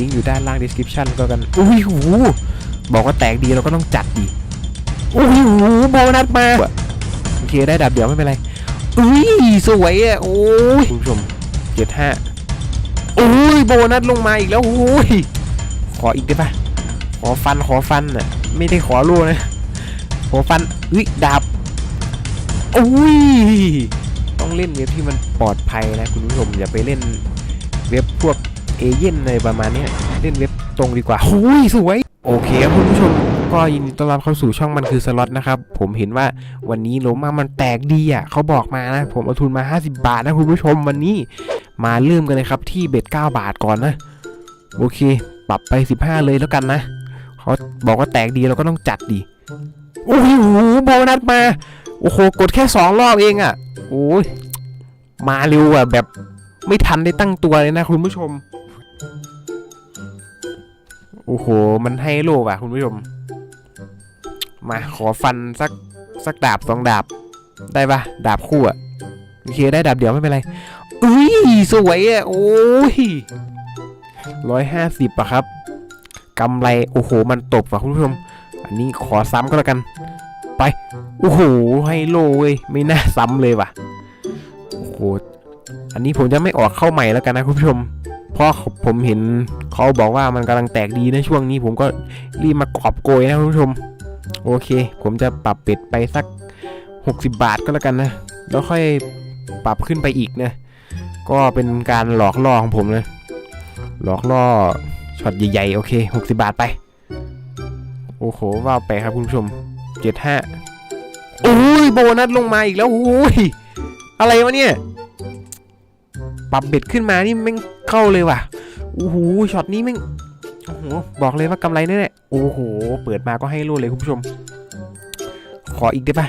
ลิงก์อยู่ด้านล่าง description ก็กันอุ้ยหูบอกว่าแตกดีเราก็ต้องจัดดีอุ้ยหูโบนัสมาโอเคได้ดับเดี๋ยวไม่เป็นไรอุ้ยสวยอะโอ้ยคุณผู้ชมเจ็ดห้าโอ้ยโบนัสลงมาอีกแล้วโอ้ยขออีกได้ปะขอฟันขอฟันอะไม่ได้ขอลูกนะขอฟันอุ้ยดาบอุ้ยต้องเล่นเว็บที่มันปลอดภัยนะคุณผู้ชมอย่าไปเล่นเว็บพวก เอเย่นอะไรประมาณนี้เล่นเว็บตรงดีกว่าหุยสวย โอเคครับคุณผู้ชมก็ยินดีต้อนรับเข้าสู่ช่องมันคือสล็อตนะครับ ผมเห็นว่าวันนี้โลมามันแตกดีอะเขาบอกมานะ ผมเอาทุนมา 50 บาทนะคุณผู้ชมวันนี้มาเริ่มกันเลยครับที่เบ็ด9บาทก่อนนะ โอเค ปรับไป 15 เลยแล้วกันนะเขาบอกว่าแตกดีเราก็ต้องจัดดีโอ้โหโบนัสมาโอ้โหกดแค่ 2 รอบเองอะโอ้ยมาเร็วอะแบบไม่ทันได้ตั้งตัวเลยนะคุณผู้ชม โอ้โห มันให้โลกอะคุณผู้ชม มาขอฟันสักสักดาบสองดาบ ได้ปะดาบคู่อะโอเคได้ดาบเดียวไม่เป็นไรอุ้ยสวยอะโอ้ยร้อยห้าสิบอะครับกำไรโอ้โห มันตบว่ะคุณผู้ชม อันนี้ขอซ้ำก็แล้วกัน ไป โอ้โห ให้โลเว้ยไม่น่าซ้ำเลยว่ะ โอ้โห อันนี้ผมจะไม่ออกเข้าใหม่แล้วกันนะคุณผู้ชม เพราะผมเห็นเขาบอกว่ามันกำลังแตกดีในช่วงนี้ผมก็รีบมากอบโกยนะคุณผู้ชม โอเค ผมจะปรับเป็ดไปสัก 60 บาทก็แล้วกันนะ แล้วค่อยปรับขึ้นไปอีกนะ ก็เป็นการหลอกล่อของผมเลย หลอกล่อช็อตใหญ่ๆ โอเค 60 บาทไป โอ้โหว่าไปครับคุณผู้ชม 75 โอ้ยโบนัสลงมาอีกแล้วโอ้ยอะไรวะเนี่ย ปรับเบ็ดขึ้นมานี่แม่ง เข้าเลยว่ะโอ้โหช็อตนี้แม่งโอ้โหบอกเลยว่ากำไรแน่ๆโอ้โห เปิดมาก็ให้รูดเลยคุณผู้ชม ขออีกได้ปะ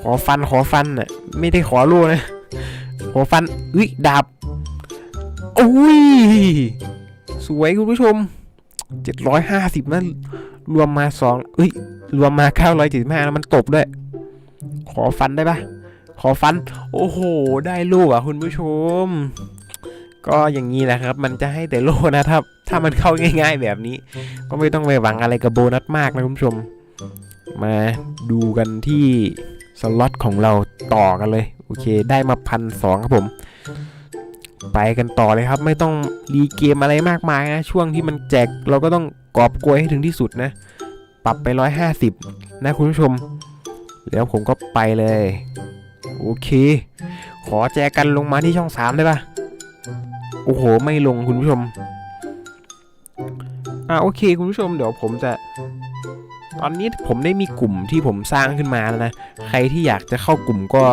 ขอฟันขอฟันอะไม่ได้ขอรูดนะขอฟันอุ้ยดาบอุ้ยสวยคุณผู้ชม 750นะรวมมาสองเอ้ยรวมมา 975แล้วมันตบด้วย ขอฟันได้ปะขอฟัน โอ้โห ได้ลูกอะคุณผู้ชม ก็อย่างนี้แหละครับ มันจะให้แต่โลนะถ้าถ้ามันเข้าง่าย ๆ แบบนี้ ก็ไม่ต้องไปหวังอะไรกับโบนัสมากนะคุณผู้ชม มาดูกันที่สล็อตของเราต่อกันเลย โอเค ได้มาพันสองครับผม ไปกันต่อเลยครับ ไม่ต้องรีเกมอะไรมากมายนะ ช่วงที่มันแจกเราก็ต้องกอบโกยให้ถึงที่สุดนะ ปรับไป 150 นะคุณผู้ชม แล้วผมก็ไปเลย โอเค ขอแจกันลงมาที่ช่องสามได้ปะ โอ้โห ไม่ลงคุณผู้ชม อ่าโอเค คุณผู้ชมเดี๋ยวผมจะ ตอนนี้ผมได้มีกลุ่มที่ผมสร้างขึ้นมาแล้วนะ ใครที่อยากจะเข้ากลุ่มก็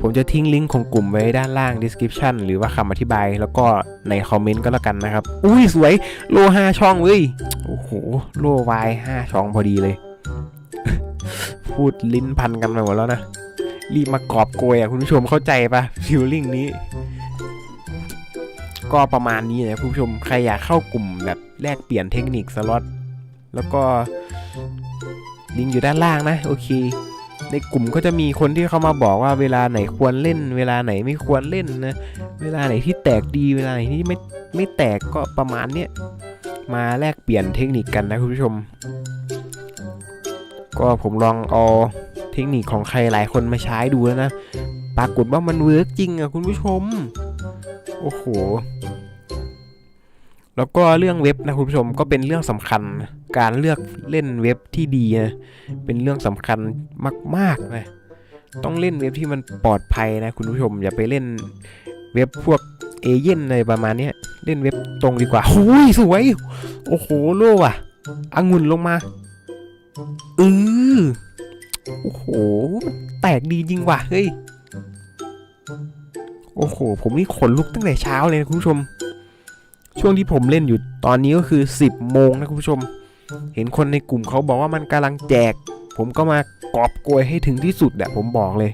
ผมจะทิ้งลิงก์ของกลุ่มไว้ด้านล่าง description หรือว่าคำอธิบาย แล้วก็ในคอมเมนต์ก็แล้วกันนะครับ อุ้ยสวย โลห้าช่องเว้ย โอ้โห โลวายห้าช่องพอดีเลย พูดลิ้นพันกันไปหมดแล้วนะ รีบมากอบโกยอะคุณผู้ชมเข้าใจปะฟิลลิ่งนี้ ก็ประมาณนี้นะคุณผู้ชม ใครอยากเข้ากลุ่มแบบแลกเปลี่ยนเทคนิคสล็อต แล้วก็ลิงก์อยู่ด้านล่างนะ โอเค ในกลุ่มก็จะมีคนที่เข้ามาบอกว่าเวลาไหนควรเล่น เวลาไหนไม่ควรเล่นนะ เวลาไหนที่แตกดี เวลาไหนที่ไม่ไม่แตกก็ประมาณเนี้ย มาแลกเปลี่ยนเทคนิคกันนะคุณผู้ชม ก็ผมลองเอาเทคนิคของใครหลายคนมาใช้ดูแล้วนะ ปรากฏว่ามันเวิร์กจริงอะคุณผู้ชม โอ้โห แล้วก็เรื่องเว็บนะคุณผู้ชมก็เป็นเรื่องสำคัญ การเลือกเล่นเว็บที่ดีนะเป็นเรื่องสำคัญมากๆนะต้องเล่นเว็บที่มันปลอดภัยนะคุณผู้ชม อย่าไปเล่นเว็บพวกเอเย่นอะไรประมาณนี้เล่นเว็บตรงดีกว่าหุยสวย โอ้โหโล่อะองุ่นลงมาเออโอ้โห มันแตกดีจริงว่ะ เฮ้ย โอ้โห ผมนี่ขนลุกตั้งแต่เช้าเลยนะคุณผู้ชม ช่วงที่ผมเล่นอยู่ตอนนี้ก็คือ 10โมงนะคุณผู้ชม เห็นคนในกลุ่มเขาบอกว่ามันกำลังแจก ผมก็มากอบโกยให้ถึงที่สุดแหละผมบอกเลย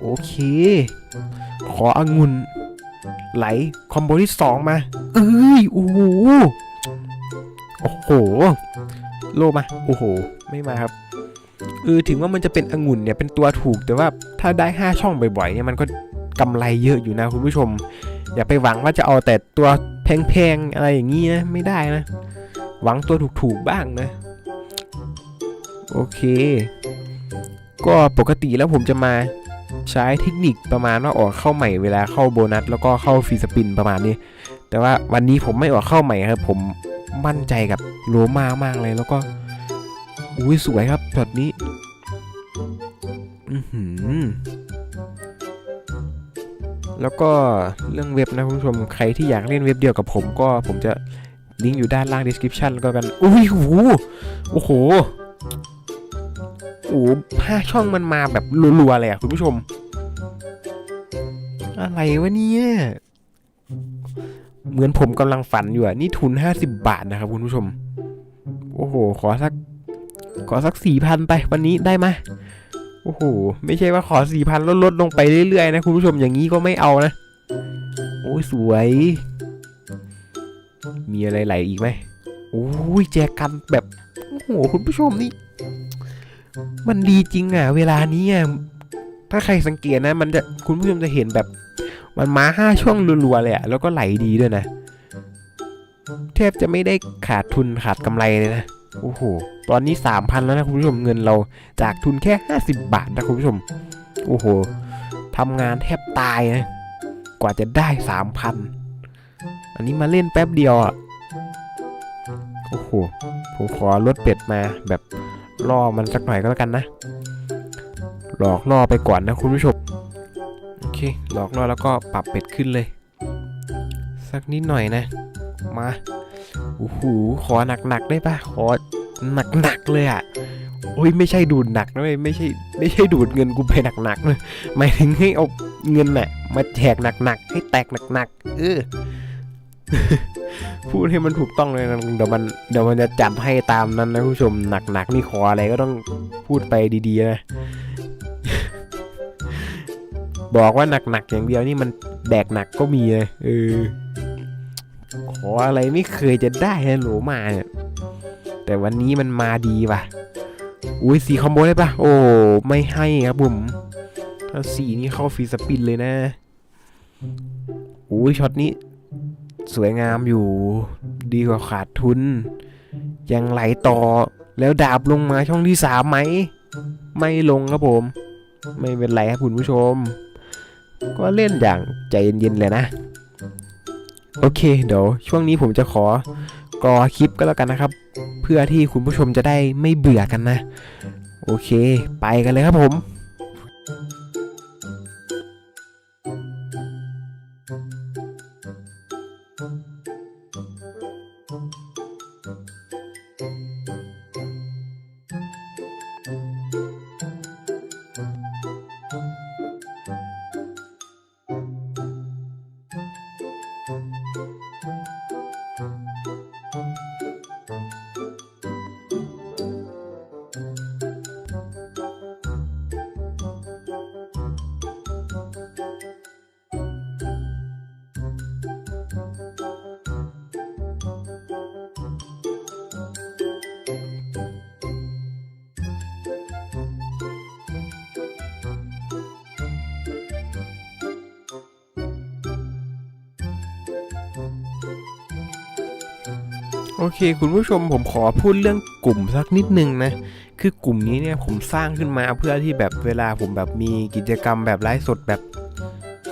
โอเค ขอองุ่นไหลคอมโบที่2มาเอ้ยโอ้โหโอ้โห โลมา โอ้โห ไม่มาครับ เออถึงว่ามันจะเป็นองุ่นเนี่ยเป็นตัวถูกแต่ว่าถ้าได้ 5 ช่องบ่อยๆเนี่ยมันก็กำไรเยอะอยู่นะคุณผู้ชม อย่าไปหวังว่าจะเอาแต่ตัวแพงๆอะไรอย่างงี้นะไม่ได้นะ หวังตัวถูกๆบ้างนะ โอเค ก็ปกติแล้วผมจะมาใช้เทคนิคประมาณว่าออกเข้าใหม่เวลาเข้าโบนัส แล้วก็เข้าฟรีสปินประมาณนี้ แต่ว่าวันนี้ผมไม่ออกเข้าใหม่ครับ ผมมั่นใจกับโลมามากเลยแล้วก็ อุ้ยสวยครับช็อตนี้ อือหือแล้วก็เรื่องเว็บนะคุณผู้ชมใครที่อยากเล่นเว็บเดียวกับผมก็ผมจะลิงก์อยู่ด้านล่าง description ก็กัน อุ้ยโหโอ้โหโอ้โหห้าช่องมันมาแบบรัวๆเลยอะคุณผู้ชม อะไรวะเนี่ย เหมือนผมกำลังฝันอยู่อะนี่ทุน 50 บาทนะครับคุณผู้ชม โอ้โห ขอสัก ขอสักสี่พันไปวันนี้ได้ไหมโอ้โห ไม่ใช่ว่าขอสี่พันลดลดลงไปเรื่อยๆนะคุณผู้ชมอย่างนี้ก็ไม่เอานะ โอ้ยสวย มีอะไรไหลอีกไหมโอ้ยแจกันแบบโอ้โหคุณผู้ชมนี่ มันดีจริงอะ เวลานี้อะถ้าใครสังเกตนะ มันจะคุณผู้ชมจะเห็นแบบ มันมาห้าช่วงรัวๆเลยอะแล้วก็ไหลดีด้วยนะแทบจะไม่ได้ขาดทุนขาดกำไรเลยนะ โอ้โห ตอนนี้สามพันแล้วนะคุณผู้ชมเงินเราจากทุนแค่ห้าสิบบาทนะคุณผู้ชม โอ้โหทำงานแทบตายนะ กว่าจะได้สามพันอันนี้มาเล่นแป๊บเดียวอะ โอ้โห ผมขอลดเป็ดมาแบบล่อมันสักหน่อยก็แล้วกันนะ หลอกล่อไปก่อนนะคุณผู้ชม โอเค หลอกล่อแล้วก็ปรับเป็ดขึ้นเลย สักนิดหน่อยนะ มา โอ้โหขอหนักๆได้ปะขอหนักๆเลยอะโอ้ยไม่ใช่ดูดหนักนะเว้ยไม่ใช่ไม่ใช่ดูดเงินกูไปหนักๆเลยหมายถึงให้เอาเงินน่ะมาแจกหนักๆให้แตกหนักๆเออพูดให้มันถูกต้องเลยนะเดี๋ยวมันเดี๋ยวมันจะจัดให้ตามนั้นนะผู้ชมหนักๆนี่ขออะไรก็ต้องพูดไปดีๆนะบอกว่าหนักๆอย่างเดียวนี่มันแดกหนักก็มีเลยเออ ขออะไรไม่เคยจะได้นะหนูมาเนี่ย แต่วันนี้มันมาดีว่ะ อุ้ยสีคอมโบได้ปะโอ้ ไม่ให้ครับผมถ้าสีนี้เข้าฟรีสปินเลยนะ อุ้ยช็อตนี้ สวยงามอยู่ ดีกว่าขาดทุน ยังไหลต่อ แล้วดาบลงมาช่องที่สามไหม ไม่ลงครับผม ไม่เป็นไรครับคุณผู้ชม ก็เล่นอย่างใจเย็นๆเลยนะ โอเค เดี๋ยวช่วงนี้ผมจะขอกรอคลิปก็แล้วกันนะครับ เพื่อที่คุณผู้ชมจะได้ไม่เบื่อกันนะ โอเค ไปกันเลยครับผม โอเค คุณผู้ชมผมขอพูดเรื่องกลุ่มสักนิดนึงนะ คือกลุ่มนี้เนี่ยผมสร้างขึ้นมาเพื่อที่แบบเวลาผมแบบมีกิจกรรมแบบไลฟ์สดแบบ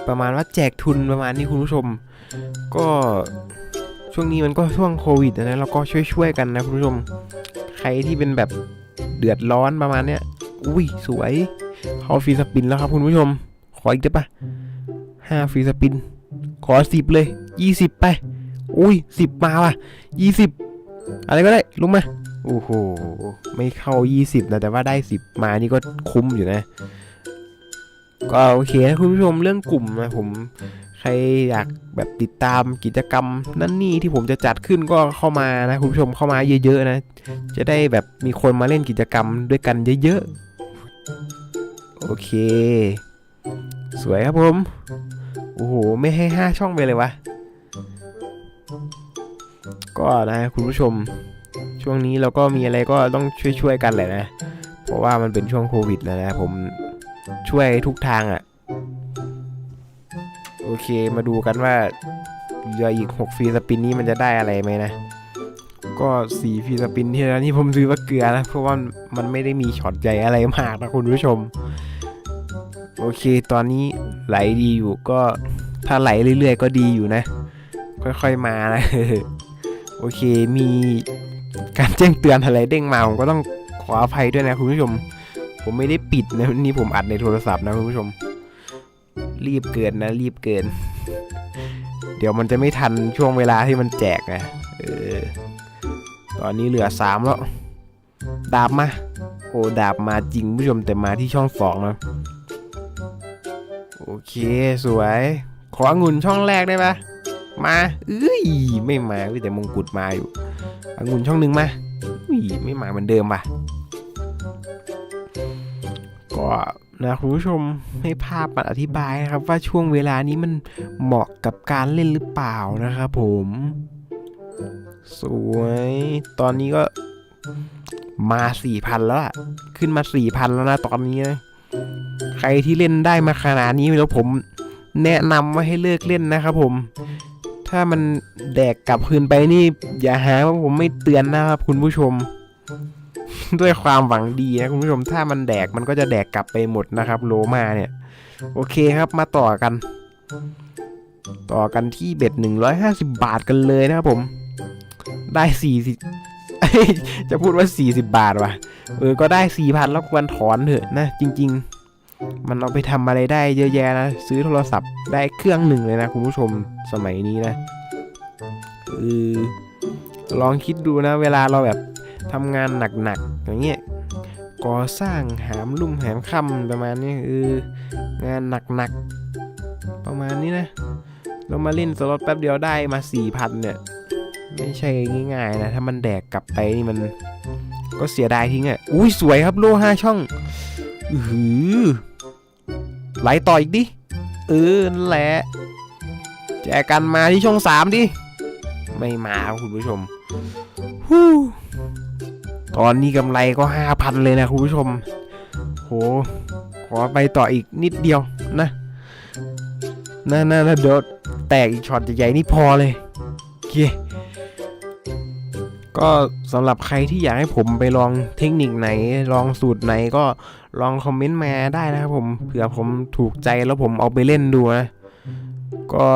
ประมาณว่าแจกทุนประมาณนี้คุณผู้ชม ก็ช่วงนี้มันก็ช่วงโควิดนะแล้วก็ช่วยๆกันนะคุณผู้ชม ใครที่เป็นแบบเดือดร้อนประมาณเนี้ยอุ้ยสวยเขาฟรีสปินแล้วครับคุณผู้ชม ขออีกได้ปะห้าฟรีสปิน ขอสิบเลยยี่สิบไป อุ้ยสิบมาว่ะยี่สิบอะไรก็ได้ลุงมาโอ้โหไม่เข้ายี่สิบนะ แต่ว่าได้สิบมานี่ก็คุ้มอยู่นะ ก็โอเคนะคุณผู้ชมเรื่องกลุ่มนะผมใครอยากแบบติดตามกิจกรรม นั่นนี่ที่ผมจะจัดขึ้นก็เข้ามานะคุณผู้ชมเข้ามาเยอะ ๆ นะ จะได้แบบมีคนมาเล่นกิจกรรมด้วยกันเยอะๆโอเค สวยครับผมโอ้โหไม่ให้ห้าช่องไปเลยวะ ก็นะคุณผู้ชม ช่วงนี้เราก็มีอะไรก็ต้องช่วยๆกันแหละนะ เพราะว่ามันเป็นช่วงโควิดแล้วนะผมช่วยทุกทางอะ่ะ โอเคมาดูกันว่าเหลืออีก 6 ฟรีสปินนี้มันจะได้อะไรไหมนะ ก็สี่ฟรีสปินที่แล้วนี่ผมซื้อว่าเกลือนะ เพราะว่ามันไม่ได้มีช็อตใหญ่อะไรมากนะคุณผู้ชม โอเค ตอนนี้ไหลดีอยู่ก็ถ้าไหลเรื่อยๆ ก็ดีอยู่นะ ค่อยๆมานะโอเคมีการแจ้งเตือนอะไรเด้งมาผมก็ต้องขออภัยด้วยนะคุณผู้ชม ผมไม่ได้ปิดนะนี่ผมอัดในโทรศัพท์นะคุณผู้ชม รีบเกินนะ รีบเกิน เดี๋ยวมันจะไม่ทันช่วงเวลาที่มันแจกนะเออตอนนี้เหลือสามแล้ว ดาบมา โอ้ดาบมาจริงผู้ชมแต่มาที่ช่องสองนะโอเคสวย ขอองุ่นช่องแรกได้ปะ มาเอ้ยไม่มาวิแต่มงกุฎมาอยู่องุ่นช่องหนึ่งมาอุ้ยไม่มาเหมือนเดิมป่ะก็นะคุณผู้ชมให้ภาพมันอธิบายนะครับ ว่าช่วงเวลานี้มันเหมาะกับการเล่นหรือเปล่านะครับผม สวย ตอนนี้ก็มาสี่พันแล้วอะขึ้นมาสี่พันแล้วนะตอนนี้นะใครที่เล่นได้มาขนาดนี้แล้วผมแนะนำว่าให้เลิกเล่นนะครับผม ถ้ามันแดกกลับคืนไปนี่ อย่าหาว่าผมไม่เตือนนะครับ คุณผู้ชม ด้วยความหวังดีนะคุณผู้ชม ถ้ามันแดกมันก็จะแดกกลับไปหมดนะครับ โลมาเนี่ย โอเคครับมาต่อกัน ต่อกันที่เบ็ด150 บาทกันเลยนะครับผม ได้40เอ้ยจะพูดว่า 40 บาทว่ะเออก็ได้4,000แล้วควรถอนเถอะนะจริง ๆ มันเอาไปทำอะไรได้เยอะแยะนะ ซื้อโทรศัพท์ได้เครื่องหนึ่งเลยนะคุณผู้ชมสมัยนี้นะเออลองคิดดูนะ เวลาเราแบบทำงานหนักๆอย่างเงี้ยก่อสร้างหามลุ่มหามค่ำประมาณนี้เอองานหนักๆประมาณนี้นะเรามาเล่นสล็อตแป๊บเดียวได้มา4,000เนี่ยไม่ใช่ง่ายๆนะ ถ้ามันแดกกลับไปนี่มันก็เสียดายทิ้งอะอุ้ยสวยครับโลห้าช่อง อือหือไหลต่ออีกดิ เออนั่นแหละ แจกกันมาที่ช่องสามดิ ไม่มาคุณผู้ชมฮู้ตอนนี้กำไรก็ห้าพันเลยนะคุณผู้ชม โห ขอไปต่ออีกนิดเดียวนะน่าน่าน่าเดี๋ยวแตกอีกช็อตใหญ่ๆนี่พอเลยโอเคก็สำหรับใครที่อยากให้ผมไปลองเทคนิคไหน ลองสูตรไหนก็ ลองคอมเมนต์มาได้นะครับผมเผื่อผมถูกใจแล้วผมเอาไปเล่นดูนะก็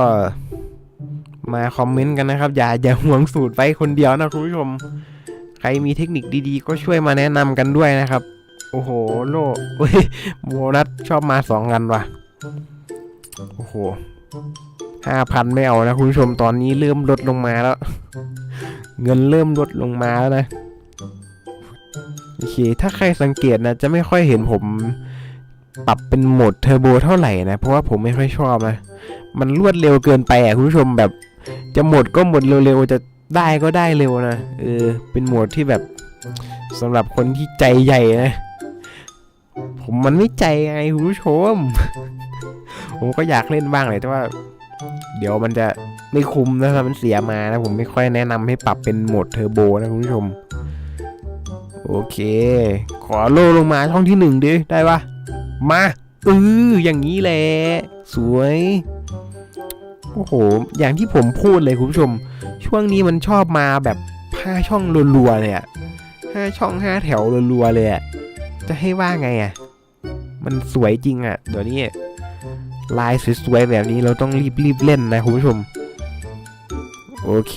มาคอมเมนต์กันนะครับ อย่าอย่าห่วงสูตรไว้คนเดียวนะคุณผู้ชม ใครมีเทคนิคดีๆ ก็ช่วยมาแนะนำกันด้วยนะครับ โอ้โหโลเฮ้ยโบนัสชอบมาสองกันว่ะ โอ้โหห้าพันไม่เอานะคุณผู้ชมตอนนี้เริ่มลดลงมาแล้ว เงินเริ่มลดลงมาแล้วนะ โอเค ถ้าใครสังเกตนะ จะไม่ค่อยเห็นผมปรับเป็นโหมดเทอร์โบเท่าไหร่นะ เพราะว่าผมไม่ค่อยชอบนะ มันรวดเร็วเกินไปอะคุณผู้ชมแบบ จะหมดก็หมดเร็วๆ จะได้ก็ได้เร็วนะ เออ เป็นโหมดที่แบบสำหรับคนที่ใจใหญ่นะ ผมมันไม่ใจไงคุณผู้ชม ผมก็อยากเล่นบ้างเลยแต่ว่า เดี๋ยวมันจะไม่คุ้มนะถ้ามันเสียมานะ ผมไม่ค่อยแนะนำให้ปรับเป็นโหมดเทอร์โบนะคุณผู้ชม โอเค ขอโลลงมาช่องที่หนึ่งดิได้ปะมาเอออย่างนี้แหละสวยโอ้โห อย่างที่ผมพูดเลยคุณผู้ชม ช่วงนี้มันชอบมาแบบห้าช่องรัวๆเลยอะห้าช่องห้าแถวรัวๆเลยอะจะให้ว่าไงอะมันสวยจริงอะเดี๋ยวนี้ลายสวยๆแบบนี้เราต้องรีบๆเล่นนะคุณผู้ชม โอเค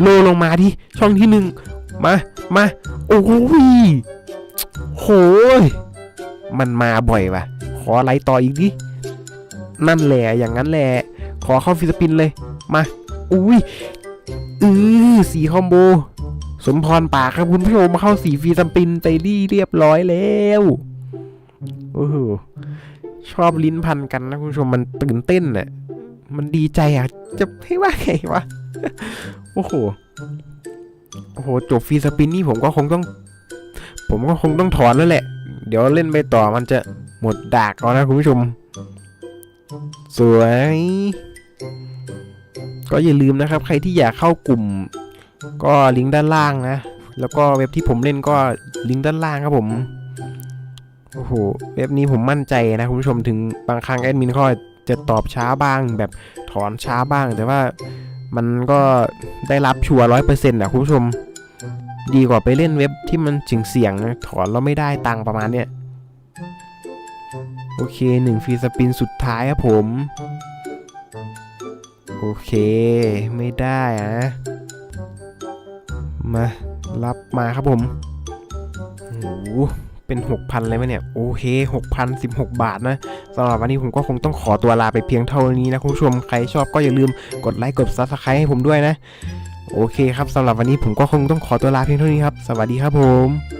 โลลงมาที่ช่องที่หนึ่ง มา มา โอ้ยโหยมันมาบ่อยว่ะ ขอไลต่ออีกดินั่นแหละ อย่างนั้นแหละ ขอเข้าฟิสปินเลย มา อุ้ยอือสีคอมโบ สมพรปากครับคุณผู้ชมมาเข้าสีฟีสปินไปรี่เรียบร้อยแล้วโอ้โหชอบลิ้นพันกันนะคุณผู้ชมมันตื่นเต้นน่ะ มันดีใจอะ จะให้ว่าไงวะ โอ้โห โอ้โหจบฟรีสปินนี่ผมก็คงต้อง ผมก็คงต้องถอนแล้วแหละ เดี๋ยวเล่นไปต่อมันจะหมดดากเอานะคุณผู้ชม สวย ก็อย่าลืมนะครับ ใครที่อยากเข้ากลุ่ม ก็ลิงก์ด้านล่างนะ แล้วก็เว็บที่ผมเล่นก็ลิงก์ด้านล่างครับผมโอ้โหเว็บนี้ผมมั่นใจนะคุณผู้ชมถึงบางครั้งแอดมินก็จะตอบช้าบ้าง แบบถอนช้าบ้าง แต่ว่า มันก็ได้รับชัวร้อยเปอร์เซ็นต์ะคุณผู้ชม ดีกว่าไปเล่นเว็บที่มันเสี่ยงๆนะถอนแล้วไม่ได้ตังค์ประมาณเนี้ยโอเคหนึ่งฟรีสปินสุดท้ายครับผม โอเค ไม่ได้อะมา รับมาครับผมโอ้ เป็น 6,000 เลยไหมเนี่ย โอเค 6,016 บาทนะสำหรับวันนี้ผมก็คงต้องขอตัวลาไปเพียงเท่านี้นะคุณผู้ชม ใครชอบก็อย่าลืมกดไลค์กด Subscribe ให้ผมด้วยนะ โอเคครับสำหรับวันนี้ผมก็คงต้องขอตัวลาเพียงเท่านี้ครับ สวัสดีครับผม